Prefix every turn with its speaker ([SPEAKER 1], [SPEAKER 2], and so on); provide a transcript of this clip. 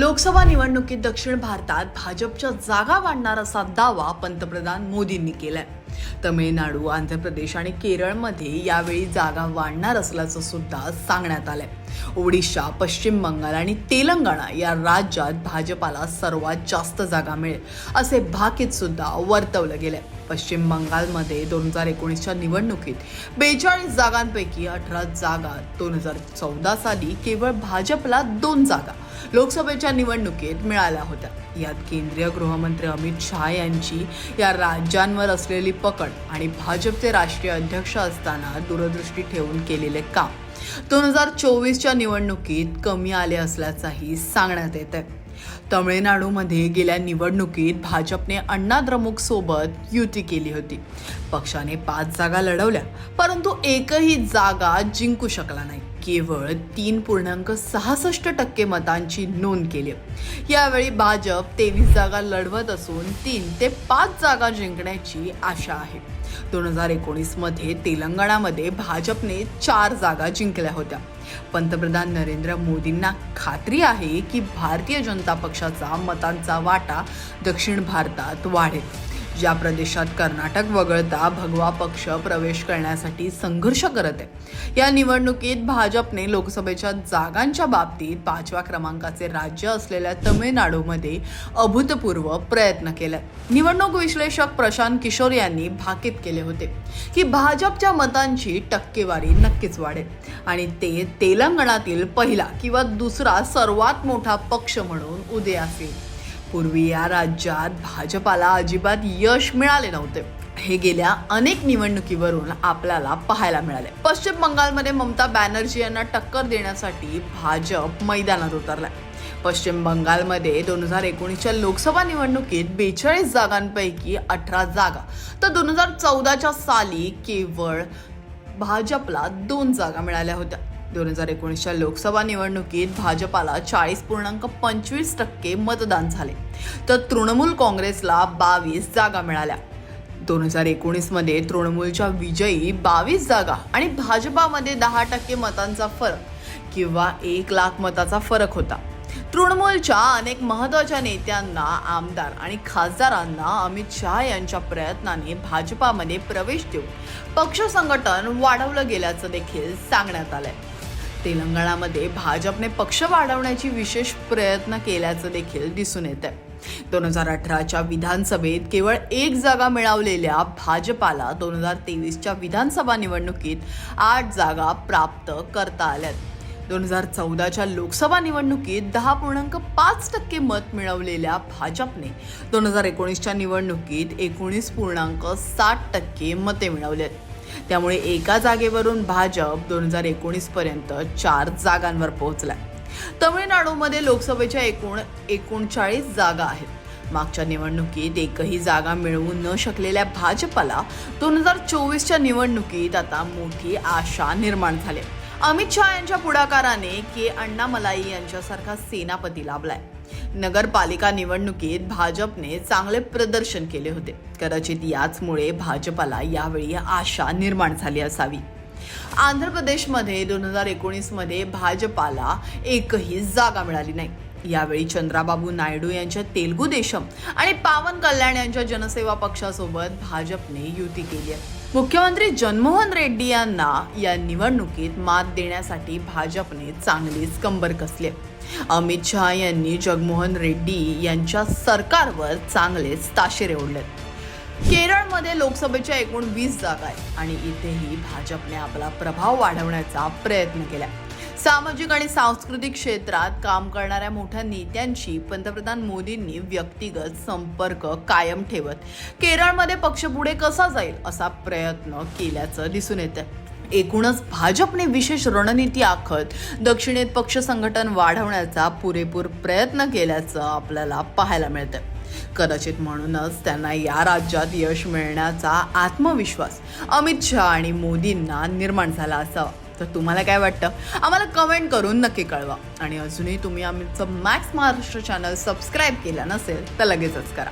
[SPEAKER 1] लोकसभा निवडणुकीत दक्षिण भारतात भाजपच्या जागा वाढणार असा दावा पंतप्रधान मोदींनी केलाय. तमिळनाडू आंध्र प्रदेश आणि केरळमध्ये यावेळी जागा वाढणार असल्याचं सुद्धा सांगण्यात आलंय. ओडिशा पश्चिम बंगाल आणि तेलंगणा या राज्यात भाजपाला सर्वात जास्त जागा मिळेल असे भाकीत सुद्धा वर्तवलं गेलंय. पश्चिम बंगालमध्ये दोन हजार एकोणीसच्या निवडणुकीत बेचाळीस जागांपैकी अठरा जागा दोन हजार चौदा साली केवळ भाजपला दोन जागा लोकसभेच्या निवडणुकीत मिळाल्या होत्या. यात केंद्रीय गृहमंत्री अमित शहा यांची या राज्यांवर असलेली पकड आणि भाजपचे राष्ट्रीय अध्यक्ष असताना दूरदृष्टी ठेवून केलेले काम. दोन हजार चोवीसच्या निवडणुकीत कमी आले असल्याचंही सांगण्यात येत आहे. तमिळनाडूमध्ये गेल्या निवडणुकीत भाजपने अण्णा सोबत युती केली होती. पक्षाने पाच जागा लढवल्या परंतु एकही जागा जिंकू शकला नाही. केवळ तीन पूर्णांक सहासष्ट टक्के मतांची नोंद केली. यावेळी भाजप तेवीस जागा लढवत असून तीन ते पाच जागा जिंकण्याची आशा आहे. दोन हजार एकोणीसमध्ये तेलंगणामध्ये भाजपने चार जागा जिंकल्या होत्या. पंतप्रधान नरेंद्र मोदींना खात्री आहे की भारतीय जनता पक्षाचा मतांचा वाटा दक्षिण भारतात वाढेल. ज्या प्रदेशात कर्नाटक वगळता भगवा पक्ष प्रवेश करण्यासाठी संघर्ष करत आहे. या निवडणुकीत भाजपने लोकसभेच्या जागांच्या बाबतीत पाचव्या क्रमांकाचे राज्य असलेल्या तमिळनाडूमध्ये अभूतपूर्व प्रयत्न केला. निवडणूक विश्लेषक प्रशांत किशोर यांनी भाकीत केले होते की भाजपच्या मतांची टक्केवारी नक्कीच वाढेल आणि ते तेलंगणातील पहिला किंवा दुसरा सर्वात मोठा पक्ष म्हणून उदयास येईल पूर्वी या राज्यात भाजपाला अजिबात यश मिळाले नव्हते. हे गेल्या अनेक निवडणुकीवरून आपल्याला पाहायला मिळाले. पश्चिम बंगालमध्ये ममता बॅनर्जी यांना टक्कर देण्यासाठी भाजप मैदानात उतरलाय. पश्चिम बंगालमध्ये दोन हजार एकोणीसच्या लोकसभा निवडणुकीत बेचाळीस जागांपैकी अठरा जागा. तर दोन हजार चौदाच्या साली केवळ भाजपला दोन जागा मिळाल्या होत्या. दोन हजार एकोणीसच्या लोकसभा निवडणुकीत भाजपाला चाळीस पूर्णांक पंचवीस टक्के मतदान झाले. तर तृणमूल काँग्रेसला बावीस जागा मिळाल्या. दोन हजार एकोणीसमध्ये तृणमूलच्या विजयी बावीस जागा आणि भाजपामध्ये दहा टक्के मतांचा फरक किंवा एक लाख मताचा फरक होता. तृणमूलच्या अनेक महत्त्वाच्या नेत्यांना आमदार आणि खासदारांना अमित शहा यांच्या प्रयत्नाने भाजपामध्ये प्रवेश देऊन पक्ष संघटन वाढवलं गेल्याचं देखील सांगण्यात आलंय. तेलंगणामध्ये भाजपने पक्ष वाढवण्याची विशेष प्रयत्न केल्याचं देखील दिसून येत आहे दोन हजार अठराच्या विधानसभेत केवळ एक जागा मिळवलेल्या भाजपाला दोन हजार तेवीसच्या विधानसभा निवडणुकीत आठ जागा प्राप्त करता आल्यात. दोन हजार चौदाच्या लोकसभा निवडणुकीत दहा पूर्णांक पाच टक्के मत मिळवलेल्या भाजपने दोन हजार एकोणीसच्या निवडणुकीत एकोणीस पूर्णांक साठ टक्के मते मिळवलेत. त्यामुळे एका जागेवरून भाजप दोन हजार एकोणीसपर्यंत चार जागांवर पोहोचलाय. तमिळनाडूमध्ये लोकसभेच्या एकूण एकोणचाळीस जागा आहेत. मागच्या निवडणुकीत एकही जागा मिळवू न शकलेल्या भाजपाला दोन हजार चोवीसच्या निवडणुकीत आता मोठी आशा निर्माण झाली अमित शहा यांच्या पुढाकाराने के अण्णा मलाई यांच्यासारखा सेनापती लाभलाय. नगरपालिका निवडणुकीत भाजपने चांगले प्रदर्शन केले होते. कदाचित याचमुळे भाजपाला यावेळी आशा निर्माण झाली असावी. आंध्र प्रदेशमध्ये दोन हजार एकोणीसमध्ये भाजपाला एकही जागा मिळाली नाही. यावेळी चंद्राबाबू नायडू यांच्या तेलगू देशम आणि पावन कल्याण यांच्या जनसेवा पक्षासोबत भाजपने युती केली आहे. मुख्यमंत्री जनमोहन रेड्डी यांना या निवडणुकीत मात देण्यासाठी भाजपने चांगलीच कंबर कसली. अमित शहा यांनी जगमोहन रेड्डी यांच्या सरकारवर चांगलेच ताशेरे ओढलेत. केरळमध्ये लोकसभेच्या एकूण वीस जागा आहेत आणि इथेही भाजपने आपला प्रभाव वाढवण्याचा प्रयत्न केला सामाजिक आणि सांस्कृतिक क्षेत्रात काम करणाऱ्या मोठ्या नेत्यांशी पंतप्रधान मोदींनी व्यक्तिगत संपर्क कायम ठेवत केरळमध्ये पक्ष पुढे कसा जाईल असा प्रयत्न केल्याचं दिसून येतं एकूणच भाजपने विशेष रणनीती आखत दक्षिणेत पक्ष संघटन वाढवण्याचा पुरेपूर प्रयत्न केल्याचं आपल्याला पाहायला मिळतं कदाचित म्हणूनच त्यांना या राज्यात यश मिळण्याचा आत्मविश्वास अमित शहा आणि मोदींना निर्माण झाला असावा. तर तुम्हाला काय वाटतं? आम्हाला कमेंट करून नक्की कळवा. आणि अजूनही तुम्ही आमचं मॅक्स महाराष्ट्र चॅनल सबस्क्राईब केलं नसेल तर लगेचच करा.